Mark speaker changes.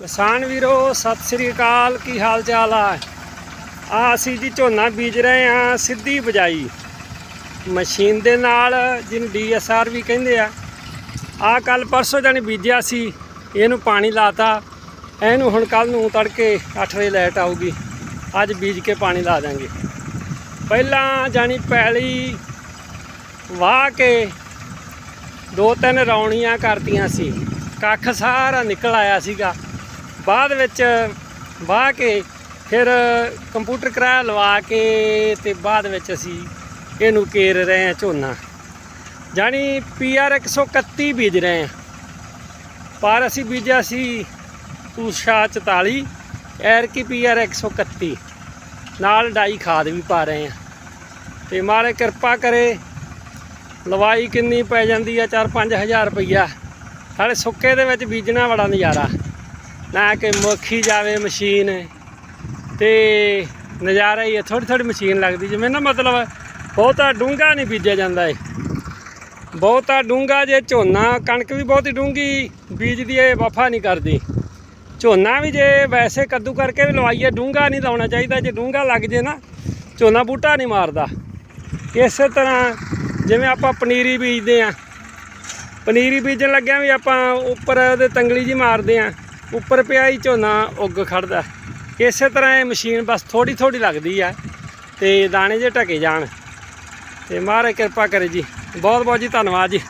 Speaker 1: ਕਿਸਾਨ ਵੀਰੋ, ਸਤਿ ਸ੍ਰੀ ਅਕਾਲ। ਕੀ ਹਾਲ ਚਾਲ ਆ? ਆ ਅਸੀਂ ਜੀ ਝੋਨਾ ਬੀਜ ਰਹੇ ਆ, ਸਿੱਧੀ ਬਜਾਈ। ਮਸ਼ੀਨ ਦੇ ਨਾਲ ਜਿਹਨੂੰ ਡੀਐਸਆਰ ਵੀ ਕਹਿੰਦੇ ਆ। ਆ ਕੱਲ ਪਰਸੋਂ ਜਾਨੀ ਬੀਜਿਆ ਸੀ, ਇਹਨੂੰ ਪਾਣੀ ਲਾਤਾ। ਇਹਨੂੰ ਹੁਣ ਕੱਲ ਨੂੰ ਤੜਕੇ 8 ਵਜੇ ਲਾਈਟ ਆਊਗੀ। ਅੱਜ ਬੀਜ ਕੇ ਪਾਣੀ ਲਾ ਦਾਂਗੇ ਪਹਿਲਾਂ ਜਾਨੀ ਪੈਲੀ ਵਾਹ ਕੇ ਦੋ ਤਿੰਨ ਰੌਣੀਆਂ ਕਰਤੀਆਂ ਸੀ। ਕੱਖ ਸਾਰਾ ਨਿਕਲ ਆਇਆ ਸੀਗਾ। ਬਾਅਦ ਵਿੱਚ ਵਾਹ ਕੇ ਫਿਰ ਕੰਪਿਊਟਰ ਕਿਰਾਇਆ ਲਵਾ ਕੇ ਤੇ ਬਾਅਦ ਵਿੱਚ ਅਸੀਂ ਇਹਨੂੰ ਕੇਰ ਰਹੇ ਹਾਂ ਝੋਨਾ। ਜਾਨੀ ਪੀਆਰ 131 ਬੀਜ ਰਹੇ ਹਾਂ। ਪਰ ਅਸੀਂ ਬੀਜਿਆ ਸੀ ਊਸ਼ਾ 44 ਐਰ ਕੀ ਪੀਆਰ 131 ਨਾਲ ਡਾਈ ਖਾਦ ਵੀ ਪਾ ਰਹੇ ਹਾਂ। ਤੇ ਮਾਰੇ ਕਿਰਪਾ ਕਰੇ, ਲਵਾਈ ਕਿੰਨੀ ਪੈ ਜਾਂਦੀ ਆ 4-5000 ਰੁਪਈਆ। ਸਾਡੇ ਸੁੱਕੇ ਦੇ ਵਿੱਚ ਬੀਜਣਾ ਬੜਾ ਨਜ਼ਾਰਾ। ਨਾ ਕਿ ਮੁੱਖੀ ਜਾਵੇ ਮਸ਼ੀਨ, ਤੇ ਨਜ਼ਾਰਾ ਹੀ ਹੈ ਥੋੜੀ ਥੋੜੀ ਮਸ਼ੀਨ ਲੱਗਦੀ, ਜਿਵੇਂ ਨਾ ਮਤਲਬ ਬਹੁਤਾ ਡੂੰਘਾ ਨਹੀਂ ਬੀਜਿਆ ਜਾਂਦਾ ਏ ਬਹੁਤਾ ਡੂੰਘਾ ਜੇ ਝੋਨਾ, ਕਣਕ ਵੀ ਬਹੁਤੀ ਡੂੰਘੀ ਬੀਜਦੀ ਏ, ਵਫਾ ਨਹੀਂ ਕਰਦੀ। ਝੋਨਾ ਵੀ ਜੇ ਵੈਸੇ ਕੱਦੂ ਕਰਕੇ ਵੀ ਲਵਾਈਏ, ਡੂੰਘਾ ਨਹੀਂ ਲਾਉਣਾ ਚਾਹੀਦਾ, ਜੇ ਡੂੰਘਾ ਲੱਗ ਜੇ ਨਾ, ਝੋਨਾ ਬੂਟਾ ਨਹੀਂ ਮਾਰਦਾ। ਇਸੇ ਤਰ੍ਹਾਂ ਜਿਵੇਂ ਆਪਾਂ ਪਨੀਰੀ ਬੀਜਦੇ ਆ, ਪਨੀਰੀ ਬੀਜਣ ਲੱਗਿਆ ਵੀ ਆਪਾਂ ਉੱਪਰ ਉਹਦੇ ਤੰਗਲੀ ਜੀ ਮਾਰਦੇ ਆ ਉੱਪਰ ਪਿਆ ਹੀ ਝੋਨਾ ਉੱਗ ਖੜਦਾ। ਇਸੇ ਤਰ੍ਹਾਂ ਇਹ ਮਸ਼ੀਨ ਬਸ ਥੋੜੀ ਥੋੜੀ ਲੱਗਦੀ ਆ ਤੇ ਦਾਣੇ ਜੇ ਢਕੇ ਜਾਣ। ਤੇ ਮਹਾਰਾਜ ਕਿਰਪਾ ਕਰੇ ਜੀ। ਬਹੁਤ ਬਹੁਤ ਜੀ ਧੰਨਵਾਦ ਜੀ।